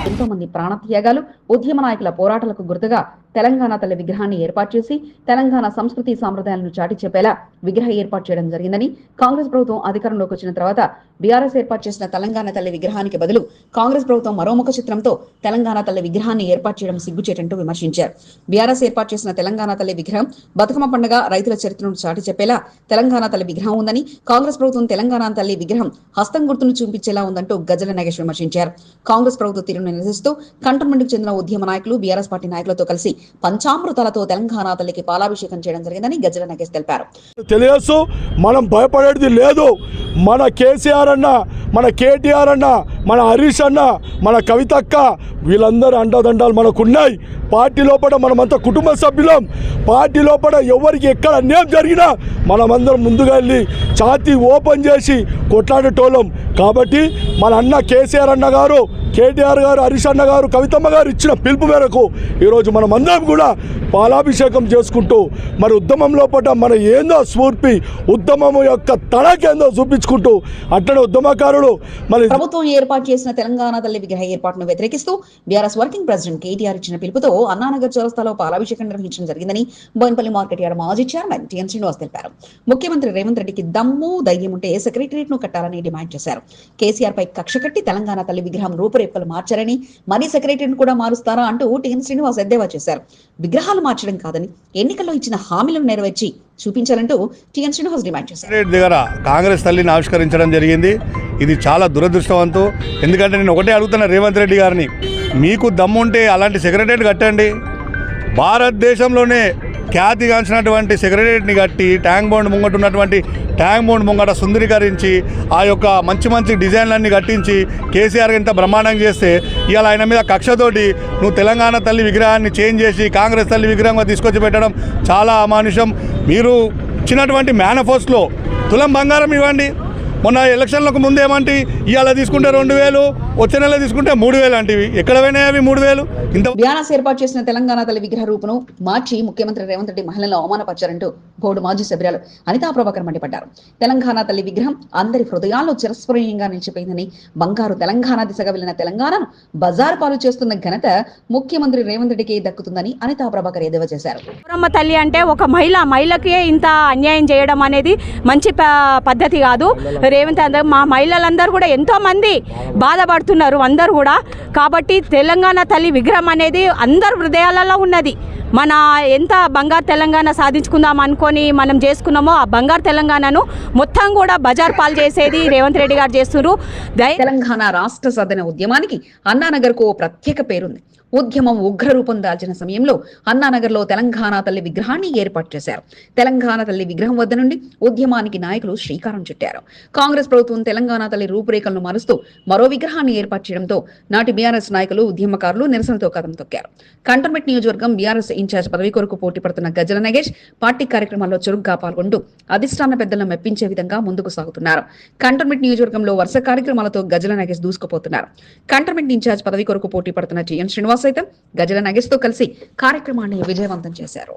ఎంతో మంది ప్రాణత్యాగాలు ఉద్యమ నాయకుల పోరాటాలకు గుర్తుగా తెలంగాణ తల్లి విగ్రహాన్ని ఏర్పాటు చేసి తెలంగాణ సంస్కృతి సాంప్రదాయాలను చాటి చెప్పేలా విగ్రహ ఏర్పాటు చేయడం జరిగిందని కాంగ్రెస్ ప్రభుత్వం అధికారంలోకి వచ్చిన తర్వాత బీఆర్ఎస్ ఏర్పాటు చేసిన తెలంగాణ తల్లి విగ్రహానికి బదులు కాంగ్రెస్ ప్రభుత్వం మరో ముఖ చిత్రంతో తెలంగాణ తల్లి విగ్రహాన్ని ఏర్పాటు చేయడం సిగ్గుచేటంటూ విమర్శించారు. బీఆర్ఎస్ ఏర్పాటు చేసిన తెలంగాణ తల్లి విగ్రహం బతుకమ్మ పండుగ రైతుల చరిత్రను చాటి చెప్పేలా తెలంగాణ తల్లి విగ్రహం ఉందని కాంగ్రెస్ ప్రభుత్వం తెలంగాణ తల్లి విగ్రహం హస్తం గుర్తును చూపించేలా ఉందంటూ గజల నగేష్ విమర్శించారు. కాంగ్రెస్ ప్రభుత్వ తీరును నిరసిస్తూ కంటోన్మెంట్కు చెందిన ఉద్యమ నాయకులు బీఆర్ఎస్ పార్టీ నాయకులతో కలిసి పంచామృతాలతో తెలంగాణ తల్లికి పాలాభిషేకం చేయడం జరిగిందని గజల నగేష్ తెలిపారు. తెలియసు మనం భయపడేది లేదు. మన కేసీఆర్ అన్న మన కేటీఆర్ అన్న మన హరీష్ అన్న మన కవితక్క వీళ్ళందరూ అండదండాలు మనకున్నాయి. పార్టీ లోపల మనమంతా కుటుంబ సభ్యులం. పార్టీ లోపల ఎవరికి ఎక్కడ అన్యాయం జరిగినా మనమందరం ముందుగా వెళ్ళి ఛాతీ ఓపెన్ చేసి కొట్లాడేటోళ్ళం. కాబట్టి మన అన్న కేసీఆర్ అన్న గారు కేటీఆర్ గారు హరీష్ అన్న గారు కవితమ్మ గారు ఇచ్చిన పిలుపు మేరకు ఈరోజు మనం అందరం కూడా పాలాభిషేకం చేసుకుంటూ మరి ఉద్యమం లోపల మన ఏందో స్ఫూర్తి ఉద్యమం యొక్క తడకేందో చూపించుకుంటూ అట్లనే ఉద్యమకారుడు మరి ప్రభుత్వం ఏర్పాటు చేసిన తెలంగాణ తల్లి విగ్రహ ఏర్పాటును వ్యతిరేకిస్తూ బీఆర్ఎస్ వర్కింగ్ ప్రెసిడెంట్ కేటీఆర్ ఇచ్చిన పిలుపుతో అన్నానగర్ చౌరస్తాలో పాలాభిషేకం నిర్వహించడం జరిగిందని బోయినపల్లి మార్కెట్ యార్డ్ మాజీ చైర్మన్ టిఎన్ శ్రీనివాస్ తెలిపారు. ముఖ్యమంత్రి రేవంత్ రెడ్డికి దమ్ము ధైర్యం ఉంటే సెక్రటరియట్ను కట్టాలని డిమాండ్ చేశారు. కేసీఆర్ పై కక్ష కట్టి తెలంగాణ తల్లి విగ్రహం రూపురేఖలు మార్చారని మరీ సెక్రటరియట్ కూడా మారుస్తారా అంటూ టిఎన్ శ్రీనివాస్ ఎద్దేవా చేశారు. విగ్రహాలు మార్చడం కాదని ఎన్నికల్లో ఇచ్చిన హామీలను నెరవేర్చి చూపించాలంటూ టిఎన్ శ్రీనివాస్ డిమాండ్ చేశారు. దగ్గర కాంగ్రెస్ తల్లిని ఆవిష్కరించడం జరిగింది. ఇది చాలా దురదృష్టవంతం. ఎందుకంటే నేను ఒకటే అడుగుతున్నా రేవంత్ రెడ్డి గారిని. మీకు దమ్ముంటే అలాంటి సెక్రటరీ కట్టండి. భారతదేశంలోనే ఖ్యాతిగాంచినటువంటి సెక్రటరేట్ని కట్టి ట్యాంక్ బౌండ్ ముంగట ఉన్నటువంటి ట్యాంక్ బౌండ్ ముంగట సుందరీకరించి ఆ యొక్క మంచి మంచి డిజైన్లన్నీ కట్టించి కేసీఆర్ ఇంత బ్రహ్మాండంగా చేస్తే ఇవాళ ఆయన మీద కక్షతోటి నువ్వు తెలంగాణ తల్లి విగ్రహాన్ని చేంజ్ చేసి కాంగ్రెస్ తల్లి విగ్రహంగా తీసుకొచ్చి పెట్టడం చాలా అమానుషం. మీరు ఇచ్చినటువంటి మేనిఫెస్టోలో తులం బంగారం ఇవ్వండి. మొన్న ఎలక్షన్లకు ముందేమంటే? ఇవాళ తీసుకుంటే రెండు వేలు. వచ్చే నెల తీసుకుంటే మూడు వేలు అంటివి. ఎక్కడ పోయినాయి అవి మూడు వేలు? ఇంత బీఆర్ఎస్ ఏర్పాటు చేసిన తెలంగాణ తల్లి విగ్రహ రూపును మార్చి ముఖ్యమంత్రి రేవంత్ రెడ్డి మహిళలను అవమానపరిచారంటూ బోర్డు మాజీ సభ్యురాలు అనితా ప్రభాకర్ మండిపడ్డారు. తెలంగాణ తల్లి విగ్రహం అందరి హృదయాల్లో చిరస్మరణీయంగా నిలిచిపోయిందని బంగారు తెలంగాణ దిశగా వెళ్ళిన తెలంగాణను బజారు పాలు చేస్తున్న ఘనత ముఖ్యమంత్రి రేవంత్ రెడ్డికి దక్కుతుందని అనితా ప్రభాకర్ ఎద్దేవా చేశారు. గౌరమ్మ తల్లి అంటే ఒక మహిళ మహిళకే ఇంత అన్యాయం చేయడం అనేది మంచి పద్ధతి కాదు. రేవంత్ మా మహిళలందరూ కూడా ఎంతో మంది బాధపడుతున్నారు. అందరూ కూడా. కాబట్టి తెలంగాణ తల్లి విగ్రహం అనేది అందరు హృదయాలలో ఉన్నది. మన ఎంత బంగారు తెలంగాణ సాధించుకుందాం అనుకొని మనం చేసుకున్నామో ఆ బంగారు తెలంగాణను మొత్తం కూడా బజార్ పాలు చేసేది రేవంత్ రెడ్డి గారు చేస్తున్నారు. తెలంగాణ రాష్ట్ర సాధన ఉద్యమానికి అన్నానగర్కు ఓ ప్రత్యేక పేరుంది. ఉద్యమం ఉగ్ర రూపం దాల్చిన సమయంలో అన్నానగర్లో తెలంగాణ తల్లి విగ్రహాన్ని ఏర్పాటు చేశారు. తెలంగాణ తల్లి విగ్రహం వద్ద నుండి ఉద్యమానికి నాయకులు శ్రీకారం చుట్టారు. కాంగ్రెస్ ప్రభుత్వం తెలంగాణ తల్లి రూపురేఖలను మారుస్తూ మరో విగ్రహాన్ని ఏర్పాటు చేయడంతో నాటి బీఆర్ఎస్ నాయకులు ఉద్యమకారులు నిరసనతో కథం తొక్కారు. కంటోన్మెంట్ నియోజకవర్గం బీఆర్ఎస్ ఇన్ఛార్జ్ పదవి కొరకు పోటీ పడుతున్న గజల నగేష్ పార్టీ కార్యక్రమాల్లో చురుగ్గా పాల్గొంటూ అధిష్టాన పెద్దలను మెప్పించే విధంగా ముందుకు సాగుతున్నారు. కంటోన్మెంట్ నియోజకవర్గంలో వరుస కార్యక్రమాలతో గజల నగేష్ దూసుకుపోతున్నారు. కంటోన్మెంట్ ఇన్ఛార్జ్ పదవి కొరకు పోటీ పడుతున్న జిఎన్ శ్రీనివాస్ సైతం గజల నగేష్తో కలిసి కార్యక్రమాన్ని విజయవంతం చేశారు.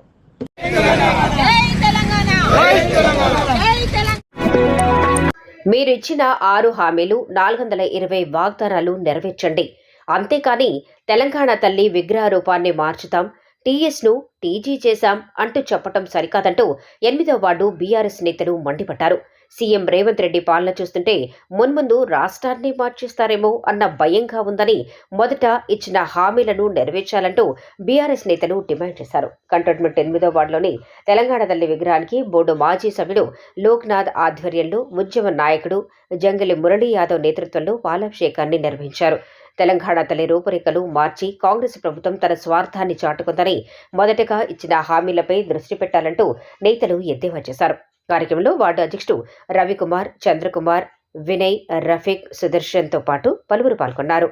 మీరిచ్చిన ఆరు హామీలు నాలుగు వందల ఇరవై వాగ్దానాలు నెరవేర్చండి. అంతేకాని తెలంగాణ తల్లి విగ్రహ రూపాన్ని మార్చుతాం. టీఎస్ను టీజీ చేశాం అంటూ చెప్పటం సరికాదంటూ ఎనిమిదో వార్డు బీఆర్ఎస్ నేతలు మండిపడ్డారు. సీఎం రేవంత్ రెడ్డి పాలన చూస్తుంటే మున్ముందు రాష్ట్రాన్ని మార్చేస్తారేమో అన్న భయంగా ఉందని మొదట ఇచ్చిన హామీలను నెరవేర్చాలంటూ బీఆర్ఎస్ నేతలు డిమాండ్ చేశారు. కంటోన్మెంట్ ఎనిమిదో వార్డులోని తెలంగాణ తల్లి విగ్రహానికి బోర్డు మాజీ సభ్యుడు లోక్నాథ్ ఆధ్వర్యంలో ఉద్యమ నాయకుడు జంగలి మురళీ యాదవ్ నేతృత్వంలో పాలాభిషేకాన్ని నిర్వహించారు. తెలంగాణ తల్లి రూపురేఖలు మార్చి కాంగ్రెస్ ప్రభుత్వం తన స్వార్థాన్ని చాటుకుందని మొదటగా ఇచ్చిన హామీలపై దృష్టి పెట్టాలంటూ నేతలు ఎద్దేవా చేశారు. కార్యక్రమంలో వార్డు అధ్యక్షుడు రవికుమార్ చంద్రకుమార్ వినయ్ రఫీక్ సుదర్శన్తో పాటు పలువురు పాల్గొన్నారు.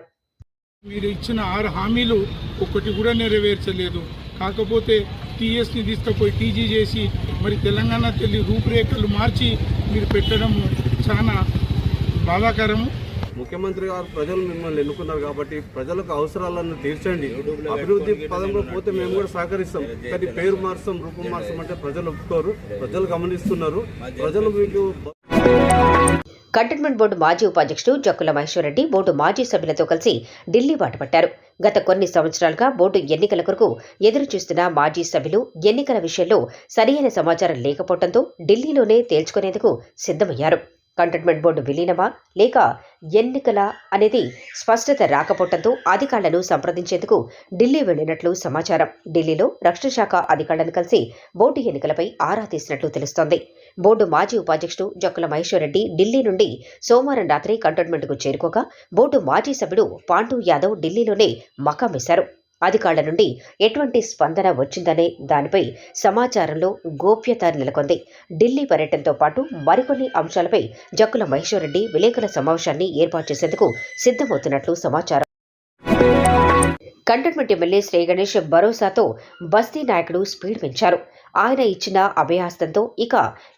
మీరు ఇచ్చిన ఆరు హామీలు ఒక్కటి కూడా నెరవేర్చలేదు. కాకపోతే టీఎస్ని తీసుకుపోయి టీజీ చేసి మరి తెలంగాణ తల్లి రూపురేఖలు మార్చి మీరు పెట్టడం చాలా బాధాకరము. ముఖ్యమంత్రి గారు ప్రజలు మిమ్మల్ని ఎన్నుకున్నారు కాబట్టి ప్రజలకు అవసరాలను తీర్చండి. అభివృద్ధి పదంలో పోతే మేము కూడా సహకరిస్తాం. కానీ పేరు మార్చం రూపం మార్చం అంటే ప్రజలు ఒప్పుకోరు. ప్రజలు గమనిస్తున్నారు. ప్రజలు మీకు కంటైన్మెంట్ బోర్డు మాజీ ఉపాధ్యక్షుడు జక్కుల మహేశ్వరరెడ్డి బోర్డు మాజీ సభ్యులతో కలిసి ఢిల్లీ బాటపట్టారు. గత కొన్ని సంవత్సరాలుగా బోర్డు ఎన్నికల కొరకు ఎదురుచూస్తున్న మాజీ సభ్యులు ఎన్నికల విషయంలో సరియైన సమాచారం లేకపోవడంతో ఢిల్లీలోనే తేల్చుకునేందుకు సిద్ధమయ్యారు. కంటోన్మెంట్ బోర్డు విలీనమా లేక ఎన్నికల అనేది స్పష్టత రాకపోవడంతో అధికారులను సంప్రదించేందుకు ఢిల్లీ వెళ్ళినట్లు సమాచారం. ఢిల్లీలో రక్షణ శాఖ అధికారులను కలిసి బోర్డు ఎన్నికలపై ఆరా తీసినట్లు తెలుస్తోంది. బోర్డు మాజీ ఉపాధ్యక్షుడు జక్కుల మహేశ్వరరెడ్డి ఢిల్లీ నుండి సోమవారం రాత్రి కంటోన్మెంట్కు చేరుకోగా బోర్డు మాజీ సభ్యుడు పాండు యాదవ్ ఢిల్లీలోనే మకాం వేశారు. అధికారుల నుండి ఎటువంటి స్పందన వచ్చిందనే దానిపై సమాచారంలో గోప్యత నెలకొంది. ఢిల్లీ పర్యటనతో పాటు మరికొన్ని అంశాలపై జక్కుల మహేశ్వరరెడ్డి విలేకరుల సమావేశాన్ని ఏర్పాటు చేసేందుకు సిద్ధమవుతున్నట్లు సమాచారం. కంటోన్మెంట్ ఎమ్మెల్యే శ్రీ గణేష్ భరోసాతో బస్తీ నాయకుడు స్పీడ్ పెంచారు. ఆయన ఇచ్చిన అభయాస్తంతో ఇక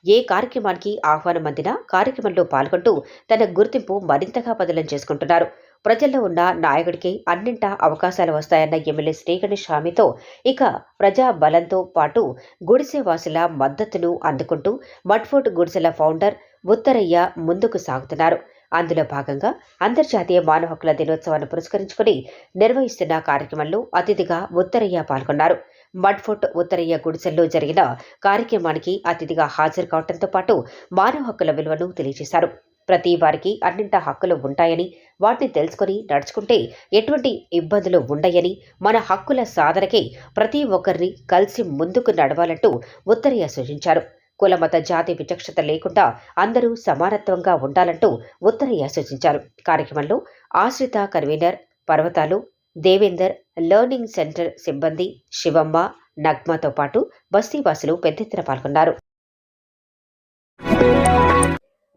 ఏ కార్యక్రమానికి ఆహ్వానం అందినా కార్యక్రమంలో పాల్గొంటూ తన గుర్తింపు మరింతగా బదిలం చేసుకుంటున్నారు. ప్రజల్లో ఉన్న నాయకుడికి అన్నింటా అవకాశాలు వస్తాయన్న ఎమ్మెల్యే శ్రీగణేష్ హామీతో ఇక ప్రజా బలంతో పాటు గుడిసెవాసుల మద్దతును అందుకుంటూ మట్ఫోర్ట్ గుడిసెల ఫౌండర్ ఉత్తరయ్య ముందుకు సాగుతున్నారు. అందులో భాగంగా అంతర్జాతీయ మానవ హక్కుల దినోత్సవాన్ని పురస్కరించుకుని నిర్వహిస్తున్న కార్యక్రమంలో అతిథిగా ఉత్తరయ్య పాల్గొన్నారు. మడ్ఫోర్ట్ ఉత్తరయ్య గుడిసెల్లో జరిగిన కార్యక్రమానికి అతిథిగా హాజరు కావడంతో పాటు మానవ హక్కుల విలువను తెలియజేశారు. ప్రతి వారికి అన్నింట హక్కులు ఉంటాయని వాటిని తెలుసుకొని నడుచుకుంటే ఎటువంటి ఇబ్బందులు ఉండయని మన హక్కుల సాధనకే ప్రతి ఒక్కరిని కలిసి ముందుకు నడవాలంటూ ఉత్తరయ్య సూచించారు. కులమత జాతి విచక్షత లేకుండా అందరూ సమానత్వంగా ఉండాలంటూ ఉత్తరయ్య సూచించారు. కార్యక్రమంలో ఆశ్రిత కన్వీనర్ పర్వతాలు దేవేందర్ లెర్నింగ్ సెంటర్ సిబ్బంది శివమ్మ నగ్మతో పాటు బస్తీవాసులు పెద్ద ఎత్తున పాల్గొన్నారు.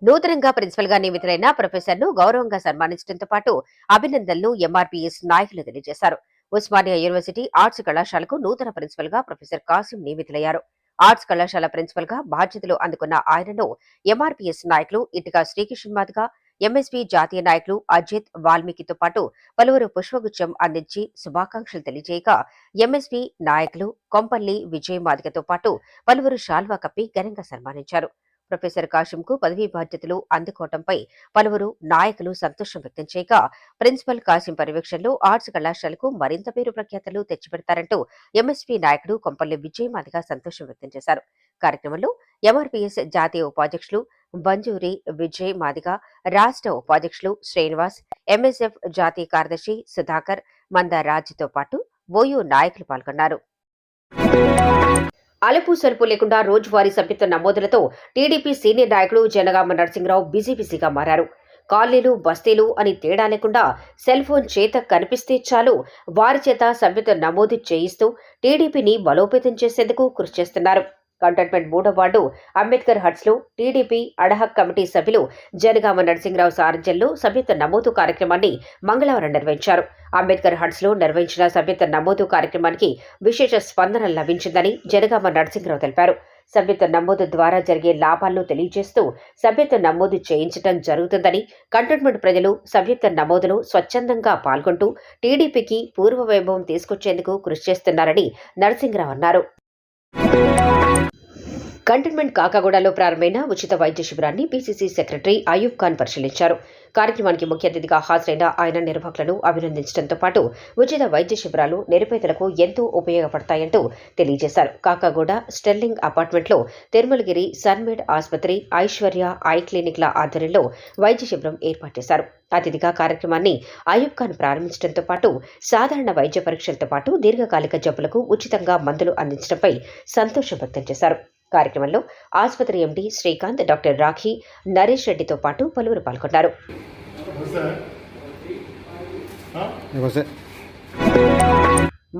నూతనంగా ప్రిన్సిపల్గా నియమితులైన ప్రొఫెసర్ను గౌరవంగా సన్మానించడంతో పాటు అభినందనలు ఎంఆర్పీఎస్ నాయకులు తెలియజేశారు. ఉస్మానియా యూనివర్సిటీ ఆర్ట్స్ కళాశాలకు నూతన ప్రిన్సిపల్గా ప్రొఫెసర్ కాసిం నియమితులయ్యారు. ఆర్ట్స్ కళాశాల ప్రిన్సిపల్గా బాధ్యతలు అందుకున్న ఆయనను ఎంఆర్పీఎస్ నాయకులు ఇటుగా శ్రీకృష్ణ మాదిగా ఎంఎస్పీ జాతీయ నాయకులు అజిత్ వాల్మీకితో పాటు పలువురు పుష్పగుచ్చం అందించి శుభాకాంక్షలు తెలియజేయగా ఎంఎస్పీ నాయకులు కొంపల్లి విజయ్ మాదిగతో పాటు పలువురు షాల్వా కప్పి ఘనంగా సన్మానించారు. ప్రొఫెసర్ కాశంకు పదవీ బాధ్యతలు అందుకోవడంపై పలువురు నాయకులు సంతోషం వ్యక్తం చేయగా ప్రిన్సిపల్ కాశం పర్యవేక్షణలో ఆర్ట్స్ కళాశాలకు మరింత పేరు ప్రఖ్యాతలు తెచ్చిపెడతారంటూ ఎంఎస్పీ నాయకుడు కొంపల్లి విజయ్ మాదిగా సంతోషం వ్యక్తం చేశారు. కార్యక్రమంలో ఎంఆర్పీఎస్ జాతీయ ఉపాధ్యక్షులు బంజూరి విజయ్ మాదిగా రాష్ట్ర ఉపాధ్యక్షులు శ్రీనివాస్ ఎంఎస్ఎఫ్ జాతీయ కార్యదర్శి సుధాకర్ మంద రాజ్తో పాటు ఓయూ నాయకులు పాల్గొన్నారు. అలుపు సరుపు లేకుండా రోజువారీ సభ్యత్వ నమోదులతో టీడీపీ సీనియర్ నాయకుడు జనగామ నరసింహరావు బిజీ బిజీగా మారారు. కాలనీలు బస్తీలు అని తేడా లేకుండా సెల్ ఫోన్ చేత కనిపిస్తే చాలు వారి చేత సభ్యత నమోదు చేయిస్తూ టీడీపీని బలోపేతం చేసేందుకు కృషి చేస్తున్నారు. కంటోన్మెంట్ మూడో వార్డు అంబేద్కర్ హట్స్లో టీడీపీ అడహక్ కమిటీ సభ్యులు జనగామ నరసింహరావు సారథ్యంలో సభ్యత్వ నమోదు కార్యక్రమాన్ని మంగళవారం నిర్వహించారు. అంబేద్కర్ హట్స్లో నిర్వహించిన సభ్యత నమోదు కార్యక్రమానికి విశేష స్పందన లభించిందని జనగామ నరసింహరావు తెలిపారు. సభ్యత్వ నమోదు ద్వారా జరిగే లాభాలను తెలియజేస్తూ సభ్యత్వ నమోదు చేయించడం జరుగుతుందని కంటోన్మెంట్ ప్రజలు సభ్యత్వ నమోదులో స్వచ్ఛందంగా పాల్గొంటూ టీడీపీకి పూర్వ వైభవం తీసుకొచ్చేందుకు కృషి చేస్తున్నారని నరసింహరావు అన్నారు. కంటైన్మెంట్ కాకాగూడలో ప్రారంభమైన ఉచిత వైద్య శిబిరాన్ని పీసీసీ సెక్రటరీ అయూబ్ ఖాన్ పరిశీలించారు. కార్యక్రమానికి ముఖ్య అతిథిగా హాజరైన ఆయన నిర్వాహకులను అభినందించడంతో పాటు ఉచిత వైద్య శిబిరాలు నిరుపేదలకు ఎంతో ఉపయోగపడతాయంటూ తెలియజేశారు. కాకాగూడ స్టెర్లింగ్ అపార్ట్మెంట్లో తిరుమలగిరి సన్మేడ్ ఆసుపత్రి ఐశ్వర్య ఐ క్లినిక్ల ఆధ్వర్యంలో వైద్య శిబిరం ఏర్పాటు చేశారు. అతిథిగా కార్యక్రమాన్ని అయూబ్ ఖాన్ ప్రారంభించడంతో పాటు సాధారణ వైద్య పరీక్షలతో పాటు దీర్ఘకాలిక జబ్బులకు ఉచితంగా మందులు అందించడంపై సంతోషం వ్యక్తం చేశారు. కార్యక్రమంలో ఆసుపత్రి ఎండీ శ్రీకాంత్ డాక్టర్ రాఖీ నరేష్ రెడ్డితో పాటు పలువురు పాల్గొన్నారు.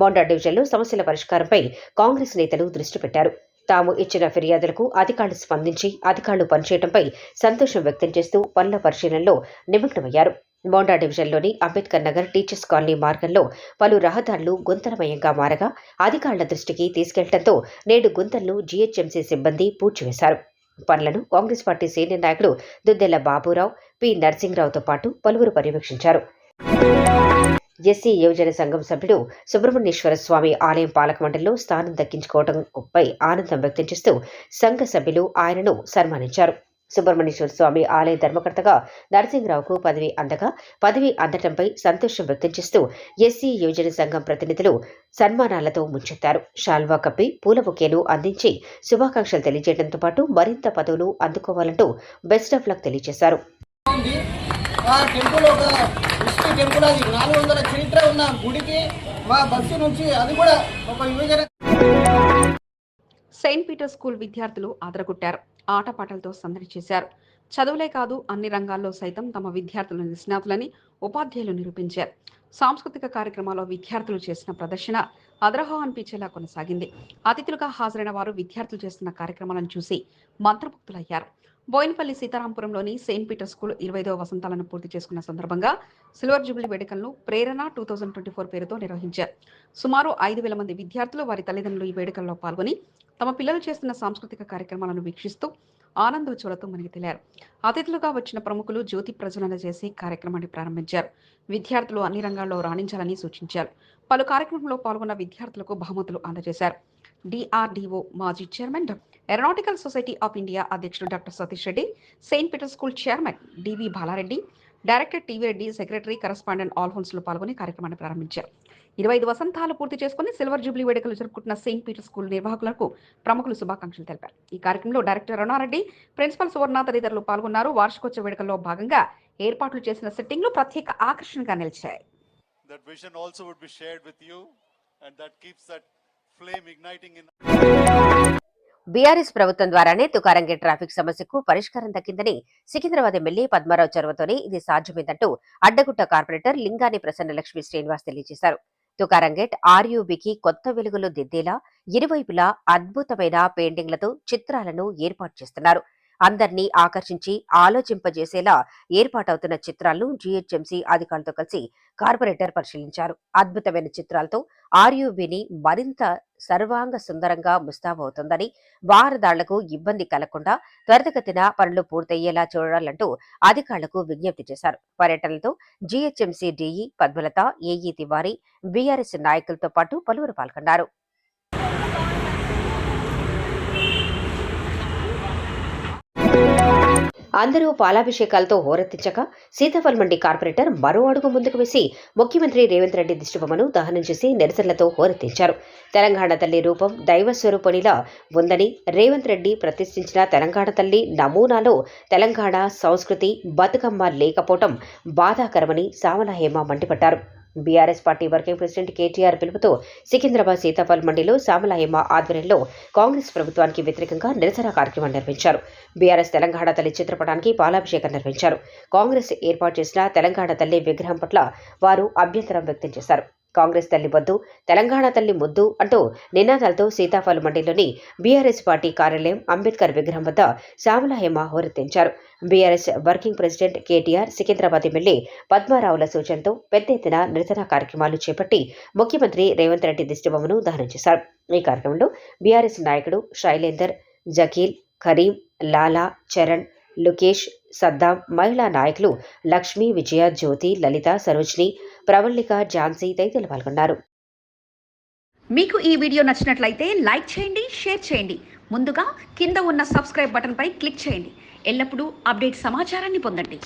మోండా డివిజన్లో సమస్యల పరిష్కారంపై కాంగ్రెస్ నేతలు దృష్టి పెట్టారు. తాము ఇచ్చిన ఫిర్యాదులకు అధికారులు స్పందించి అధికారులు పనిచేయడంపై సంతోషం వ్యక్తం చేస్తూ పనుల పరిశీలనలో నిమగ్నమయ్యారు. మోండా డివిజన్లోని అంబేద్కర్ నగర్ టీచర్స్ కాలనీ మార్గంలో పలు రహదారులు గుంతలమయంగా మారగా అధికారుల దృష్టికి తీసుకెళ్ళడంతో నేడు గుంతలను జీహెచ్ఎంసీ సిబ్బంది పూడ్చివేశారు. పనులను కాంగ్రెస్ పార్టీ సీనియర్ నాయకుడు దుద్దెల బాబురావు పి. నరసింహరావుతో పాటు పలువురు పర్యవేక్షించారు. ఎస్సీ యువజన సంఘం సభ్యుడు సుబ్రహ్మణ్యేశ్వర స్వామి ఆలయం పాలక మండలిలో స్థానం దక్కించుకోవడంపై ఆనందం వ్యక్తం చేస్తూ సంఘ సభ్యులు ఆయనను సన్మానించారు. సుబ్రహ్మణ్యేశ్వర స్వామి ఆలయ ధర్మకర్తగా నరసింహరావుకు పదవి అందగా పదవి అందటంపై సంతోషం వ్యక్తం చేస్తూ ఎస్సీ యువజన సంఘం ప్రతినిధులు సన్మానాలతో ముంచెత్తారు. షాల్వా కప్పి పూల బొకేలు అందించి శుభాకాంక్షలు తెలియజేయడంతో పాటు మరింత పదవులు అందుకోవాలంటూ బెస్ట్ ఆఫ్ లక్ తెలియజేశారు. ఆ టెంపుల్ ఒక విష్ణు టెంపుల్ అది. నాలుగు వందల చరిత్ర ఉన్న గుడికి మా బస్సు నుంచి అది కూడా ఒక యువజన సెయింట్ పీటర్ స్కూల్ విద్యార్థులు ఆదరగొట్టారు. ఆటపాటలతో సందడి చేశారు. చదువులే కాదు అన్ని రంగాల్లో సైతం తమ విద్యార్థులు నిష్ణాతులని ఉపాధ్యాయులు నిరూపించారు. సాంస్కృతిక కార్యక్రమాల్లో విద్యార్థులు చేసిన ప్రదర్శన అదరహో అనిపించేలా కొనసాగింది. అతిథులుగా హాజరైన వారు విద్యార్థులు చేస్తున్న కార్యక్రమాలను చూసి మంత్రముగ్ధులయ్యారు. బోయినపల్లి సీతారాంపురంలోని సెయింట్ పీటర్ స్కూల్ ఇరవైదవ వసంతాలను పూర్తి చేసుకున్న సందర్భంగా సిల్వర్ జూబ్లీ వేడుకలను Prerana two thousand twenty four పేరుతో నిర్వహించారు. సుమారు ఐదు వేల మంది విద్యార్థులు వారి తల్లిదండ్రులు ఈ వేడుకల్లో పాల్గొని తమ పిల్లలు చేస్తున్న సాంస్కృతిక కార్యక్రమాలను వీక్షిస్తూ ఆనందోత్సవాలతో మనకి తెలియారు అతిథులుగా వచ్చిన ప్రముఖులు జ్యోతి ప్రజ్వలన చేసి కార్యక్రమాన్ని ప్రారంభించారు. విద్యార్థులు అన్ని రంగాల్లో రాణించాలని సూచించారు. పలు కార్యక్రమంలో పాల్గొన్న విద్యార్థులకు బహుమతులు అందజేశారు. డిఆర్డిఓ మాజీ chairman aeronautical society of India అధ్యక్షుడు doctor Satish Reddy Saint Peter school chairman DV Balareddy director TV Reddy secretary correspondent ఆల్ఫోన్స్లో పాల్గొని కార్యక్రమాన్ని ప్రారంభించారు. ఇరవై ఐదు వసంతాలు పూర్తి చేసుకుని సిల్వర్ జూబ్లీ వేడుకలు జరుపుకుంటున్న సెయింట్ పీటర్ స్కూల్ నిర్వాహకులకు ప్రముఖులు శుభాకాంక్షలు తెలిపారు. ఈ కార్యక్రమంలో డైరెక్టర్ రణారెడ్డి ప్రిన్సిపల్ సువర్ణ తదితరులు పాల్గొన్నారు. వార్షికోత్సవ వేడుకల్లో భాగంగా ఏర్పాట్లు చేసిన సెట్టింగ్లు ప్రత్యేక ఆకర్షణగా నిలిచాయి. That vision also would be shared with you and that keeps that flame igniting in BRS ప్రభుత్వం ద్వారానే తుకారంగే ట్రాఫిక్ సమస్యకు పరిష్కారం దక్కిందని సికింద్రాబాద్ ఎమ్మెల్యే పద్మారావు చొరవతోనే ఇది సాధ్యమైందంటూ అడ్డగుట్ట కార్పొరేటర్ లింగాని ప్రసన్నలక్ష్మి శ్రీనివాస్ తెలియజేశారు. తుకారంగేట్ ఆర్యూబీకి కొత్త వెలుగులు దిద్దేలా ఇరువైపులా అద్భుతమైన పెయింటింగ్లతో చిత్రాలను ఏర్పాటు చేస్తున్నారు. అందర్నీ ఆకర్షించి ఆలోచింపజేసేలా ఏర్పాటవుతున్న చిత్రాలను జీహెచ్ఎంసీ అధికారులతో కలిసి కార్పొరేటర్ పరిశీలించారు. అద్భుతమైన చిత్రాలతో ఆర్యూబీని మరింత సర్వాంగ సుందరంగా ముస్తాబవుతుందని వారదాళ్ళకు ఇబ్బంది కలగకుండా త్వరితగతిన పనులు పూర్తయ్యేలా చూడాలంటూ అధికారులకు విజ్ఞప్తి చేశారు. పర్యటనలతో GHMC DE Padmalatha AE Tiwari BRS నాయకులతో పాటు పలువురు పాల్గొన్నారు. అందరూ పాలాభిషేకాలతో హోరెత్తించక సీతాఫల్ మండి కార్పొరేటర్ మరో అడుగు ముందుకు వేసి ముఖ్యమంత్రి రేవంత్ రెడ్డి దిష్టిబొమ్మను దహనం చేసి నిరసనలతో హోరెత్తించారు. తెలంగాణ తల్లి రూపం దైవ స్వరూపణిలా ఉందని రేవంత్ రెడ్డి ప్రతిష్ఠించిన తెలంగాణ తల్లి నమూనాలో తెలంగాణ సంస్కృతి బతుకమ్మ లేకపోవటం బాధాకరమని సామల హేమ మండిపడ్డారు. BRS party working president KTR పిలుపుతో సికింద్రాబాద్ సీతాఫల్ మండిలో శామలాయమ్మ ఆధ్వర్యంలో కాంగ్రెస్ ప్రభుత్వానికి వ్యతిరేకంగా నిరసన కార్యక్రమం నిర్వహించారు. బీఆర్ఎస్ తెలంగాణ తల్లి చిత్రపటానికి పాలాభిషేకం నిర్వహించారు. కాంగ్రెస్ ఏర్పాటు చేసిన తెలంగాణ తల్లి విగ్రహం పట్ల వారు అభ్యంతరం వ్యక్తం చేశారు. కాంగ్రెస్ తల్లి వద్దు తెలంగాణ తల్లి ముద్దు అంటూ నినాదాలతో సీతాఫలం మండలిలోని బీఆర్ఎస్ పార్టీ కార్యాలయం అంబేద్కర్ విగ్రహం వద్ద Shyamala Hema హోరెత్తించారు. BRS working president KTR Secunderabad MLA పద్మారావుల సూచనతో పెద్ద ఎత్తున నిరసన కార్యక్రమాలు చేపట్టి ముఖ్యమంత్రి రేవంత్ రెడ్డి దిష్టిబొమ్మను దహనం చేశారు. ఈ కార్యక్రమంలో బీఆర్ఎస్ నాయకుడు శైలేందర్ జకీల్ కరీం లాలా చరణ్ లుకేష్ సద్దాం మహిళా నాయకులు లక్ష్మి విజయ జ్యోతి లలిత సరోజిని ప్రవళిక ఝాన్సీ తదితరులు పాల్గొన్నారు. మీకు ఈ వీడియో నచ్చినట్లయితే లైక్ చేయండి షేర్ చేయండి. ముందుగా కింద ఉన్న సబ్స్క్రైబ్ బటన్పై క్లిక్ చేయండి. ఎల్లప్పుడూ అప్డేట్ సమాచారాన్ని పొందండి.